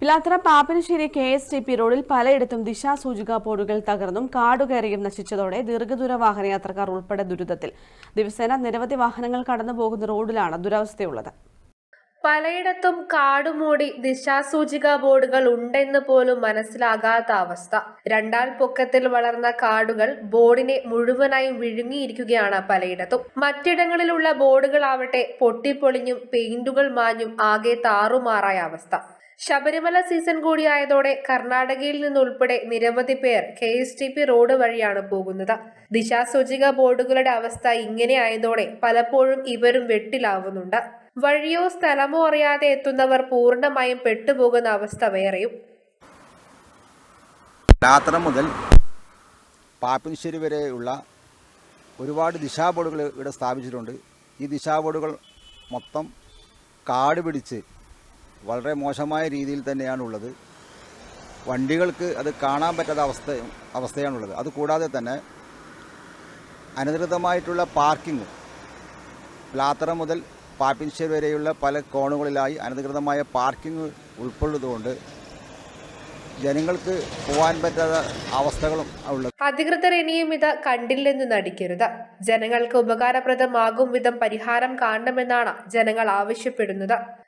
Pilathara Pappinisseri K S T P റോഡിൽ പലയിടത്തും ദിശാസൂചിക ബോർഡുകൾ തകർന്നും കാടുകയറിയും നശിച്ചതോടെ ദീർഘദൂര വാഹനയാത്രക്കാർ ഉൾപ്പെടെ ദുരിതത്തിൽ. ദിവസേന നിരവധി വാഹനങ്ങൾ കടന്നുപോകുന്ന റോഡിലാണ് ദുരവസ്ഥയുള്ളത്. പലയിടത്തും കാടുമൂടി ദിശാസൂചിക ബോർഡുകൾ ഉണ്ടെന്ന് പോലും മനസ്സിലാകാത്ത അവസ്ഥ. രണ്ടാൽ പൊക്കത്തിൽ വളർന്ന കാടുകൾ ബോർഡിനെ മുഴുവനായും വിഴുങ്ങിയിരിക്കുകയാണ് പലയിടത്തും. മറ്റിടങ്ങളിലുള്ള ബോർഡുകളാവട്ടെ പൊട്ടിപ്പൊളിഞ്ഞും പെയിന്റുകൾ മാഞ്ഞും ആകെ താറുമാറായ അവസ്ഥ. ശബരിമല സീസൺ കൂടിയായതോടെ കർണാടകയിൽ നിന്നുൾപ്പെടെ നിരവധി പേർ K S T P road വഴിയാണ് പോകുന്നത്. ദിശാസൂചിക ബോർഡുകളുടെ അവസ്ഥ ഇങ്ങനെ ആയതോടെ പലപ്പോഴും ഇവരും വെട്ടിലാവുന്നുണ്ട്. വഴിയോ സ്ഥലമോ അറിയാതെ എത്തുന്നവർ പൂർണമായും പെട്ടുപോകുന്ന അവസ്ഥ വേറെയും. യാത്ര മുതൽ പാപ്പിനിശ്ശേരി വരെയുള്ള ഒരുപാട് ദിശാബോർഡുകൾ ഇവിടെ സ്ഥാപിച്ചിട്ടുണ്ട്. ഈ ദിശാബോർഡുകൾ മൊത്തം കാട് പിടിച്ച് വളരെ മോശമായ രീതിയിൽ തന്നെയാണുള്ളത്. വണ്ടികൾക്ക് അത് കാണാൻ പറ്റാത്ത അവസ്ഥ അവസ്ഥയാണുള്ളത്. അതുകൂടാതെ തന്നെ അനധികൃതമായിട്ടുള്ള പാർക്കിംഗ് പ്ലാത്തറ മുതൽ പാപ്പിൻശ്ശേരി വരെയുള്ള പല കോണുകളിലായി അനധികൃതമായ പാർക്കിംഗ് ഉൾപ്പെടുന്നതുകൊണ്ട് ജനങ്ങൾക്ക് പോകാൻ പറ്റാത്ത അവസ്ഥകളും ഉള്ളത്. അധികൃതർ ഇനിയും ഇത് കണ്ടില്ലെന്ന് നടിക്കരുത്. ജനങ്ങൾക്ക് ഉപകാരപ്രദമാകും വിധം പരിഹാരം കാണണമെന്നാണ് ജനങ്ങൾ ആവശ്യപ്പെടുന്നത്.